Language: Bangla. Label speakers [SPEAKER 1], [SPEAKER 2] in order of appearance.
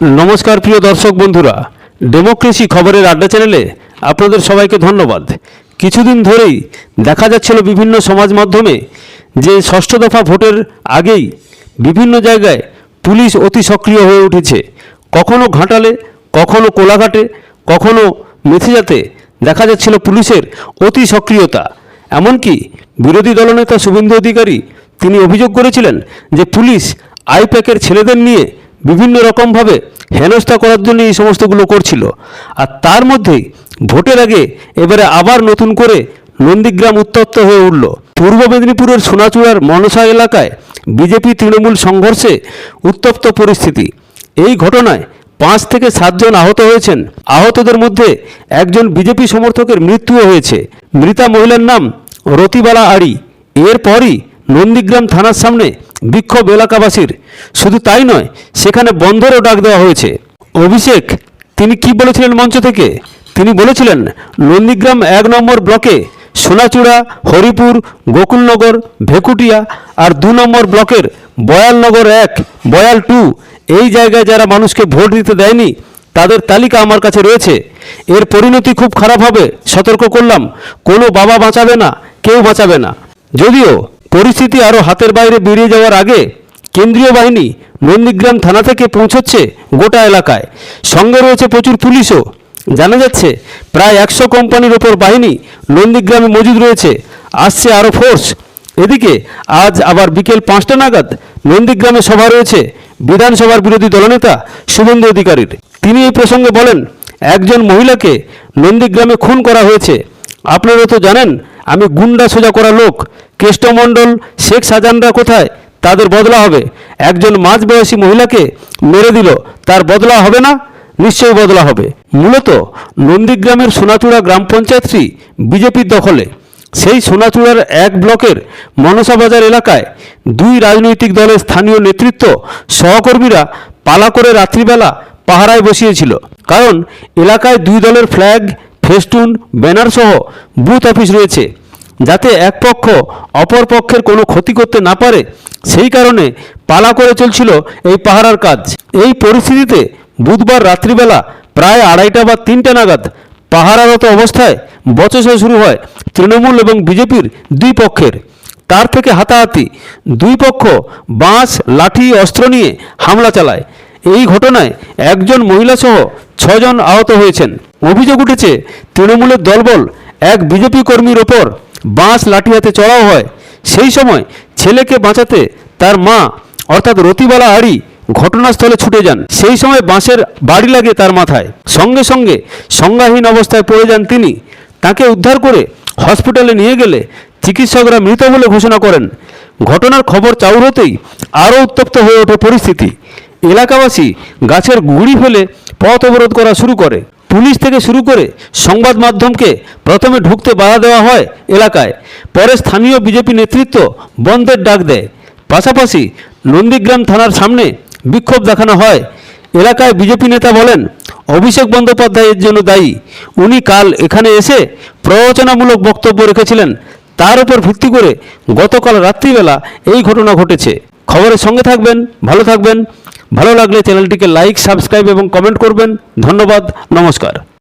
[SPEAKER 1] নমস্কার, প্রিয় দর্শক বন্ধুরা। ডেমোক্রেসি খবরের আড্ডা চ্যানেলে আপনাদের সবাইকে ধন্যবাদ। কিছুদিন ধরেই দেখা যাচ্ছিল বিভিন্ন সমাজ মাধ্যমে যে ষষ্ঠ দফা ভোটের আগেই বিভিন্ন জায়গায় পুলিশ অতি সক্রিয় হয়ে উঠেছে। কখনো ঘাটালে, কখনো কোলাঘাটে, কখনো মেথিজাতে দেখা যাচ্ছিল পুলিশের অতি সক্রিয়তা। এমনকি বিরোধী দলনেতা শুভেন্দু অধিকারী তিনি অভিযোগ করেছিলেন যে পুলিশ আইপ্যাকের ছেলেদের নিয়ে বিভিন্ন রকমভাবে হেনস্থা করার জন্য এই সমস্তগুলো করছিল। আর তার মধ্যেই ভোটের আগে এবারে আবার নতুন করে নন্দীগ্রাম উত্তপ্ত হয়ে উঠল। পূর্ব মেদিনীপুরের সোনাচূড়ার মনসা এলাকায় বিজেপি তৃণমূল সংঘর্ষে উত্তপ্ত পরিস্থিতি। এই ঘটনায় পাঁচ থেকে সাতজন আহত হয়েছেন। আহতদের মধ্যে একজন বিজেপি সমর্থকের মৃত্যুও হয়েছে। মৃতা মহিলার নাম রতিবালা আড়ি। এরপরই নন্দীগ্রাম থানার সামনে বিক্ষোভ এলাকাবাসীর। শুধু তাই নয়, সেখানে বন্ধেরও ডাক দেওয়া হয়েছে। অভিষেক, তিনি কি বলেছিলেন মঞ্চ থেকে? তিনি বলেছিলেন, নন্দীগ্রাম এক নম্বর ব্লকে সোনাচূড়া, হরিপুর, গোকুলনগর, ভেকুটিয়া আর দু নম্বর ব্লকের বয়ালনগর এক, বয়াল টু, এই জায়গায় যারা মানুষকে ভোট দিতে দেয়নি, তাদের তালিকা আমার কাছে রয়েছে। এর পরিণতি খুব খারাপ হবে, সতর্ক করলাম। কোনো বাবা বাঁচাবে না, কেউ বাঁচাবে না। যদিও পরিস্থিতি আরও হাতের বাইরে বেরিয়ে যাওয়ার আগে কেন্দ্রীয় বাহিনী নন্দীগ্রাম থানা থেকে পৌঁছচ্ছে গোটা এলাকায়। সঙ্গে রয়েছে প্রচুর পুলিশও। জানা যাচ্ছে, প্রায় একশো কোম্পানির ওপর বাহিনী নন্দীগ্রামে মজুদ রয়েছে। আসছে আরও ফোর্স এদিকে আজ আবার বিকেল পাঁচটা নাগাদ নন্দীগ্রামে সভা রয়েছে বিধানসভার বিরোধী দলনেতা শুভেন্দু অধিকারীর। তিনি এই প্রসঙ্গে বলেন, একজন মহিলাকে নন্দীগ্রামে খুন করা হয়েছে। আপনারা তো জানেন, আমি গুন্ডা সোজা করা লোক। কেষ্টমণ্ডল শেখ সাজানরা কোথায়? তাদের বদলা হবে। একজন মাঝবয়সী মহিলাকে মেরে দিল, তার বদলা হবে না? নিশ্চয়ই বদলা হবে। মূলত নন্দীগ্রামের সোনাচূড়া গ্রাম পঞ্চায়েতটি বিজেপির দখলে। সেই সোনাচূড়ার এক ব্লকের মনসা বাজার এলাকায় দুই রাজনৈতিক দলের স্থানীয় নেতৃত্ব সহকর্মীরা পালা করে রাত্রিবেলা পাহারায় বসিয়েছিল। কারণ এলাকায় দুই দলের ফ্ল্যাগ, ফেস্টুন ব্যানার সহ বুথ অফিস রয়েছে। যাতে এক পক্ষ অপর পক্ষের কোনো ক্ষতি করতে না পারে, সেই কারণে পালা করে চলছিল এই পাহারার কাজ। এই পরিস্থিতিতে বুধবার রাত্রিবেলা প্রায় আড়াইটা বা তিনটা নাগাদ পাহারারত অবস্থায় বচসা শুরু হয় তৃণমূল এবং বিজেপির দুই পক্ষের। তার থেকে হাতাহাতি দুই পক্ষ বাঁশ, লাঠি, অস্ত্র নিয়ে হামলা চালায়। এই ঘটনায় একজন মহিলাসহ ছজন আহত হয়েছেন। অভিযোগ উঠেছে, তৃণমূলের দলবল এক বিজেপি কর্মীর ওপর বাঁশ লাঠি হাতে চড়াও হয়। সেই সময় ছেলেকে বাঁচাতে তার মা, অর্থাৎ রতিবালা আড়ি, ঘটনাস্থলে ছুটে যান। সেই সময় বাঁশের বাড়ি লাগে তার মাথায়। সঙ্গে সঙ্গে সংজ্ঞাহীন অবস্থায় পড়ে যান তিনি। তাকে উদ্ধার করে হসপিটালে নিয়ে গেলে চিকিৎসকরা মৃত বলে ঘোষণা করেন। ঘটনার খবর চাউর হতেই আরও উত্তপ্ত হয়ে ওঠে পরিস্থিতি। এলাকাবাসী গাছের গুঁড়ি ফেলে পথ অবরোধ করা শুরু করে। পুলিশ থেকে শুরু করে সংবাদ মাধ্যমকে প্রথমে ঢুকতে বাধা দেওয়া হয় এলাকায়, পরে স্থানীয় বিজেপি নেতৃত্ব বন্ধের ডাক দেয়। পাশাপাশি নন্দীগ্রাম থানার সামনে বিক্ষোভ দেখানো হয়। এলাকায় বিজেপি নেতা বলেন, অভিষেক বন্দ্যোপাধ্যায়ের জন্য দায়ী। উনি কাল এখানে এসে প্ররোচনামূলক বক্তব্য রেখেছিলেন। তার উপর ভিত্তি করে গতকাল রাত্রিবেলা এই ঘটনা ঘটেছে। খবরের সঙ্গে থাকবেন, ভালো থাকবেন। ভালো লাগলে চ্যানেলটিকে লাইক সাবস্ক্রাইব এবং কমেন্ট করবেন। ধন্যবাদ নমস্কার।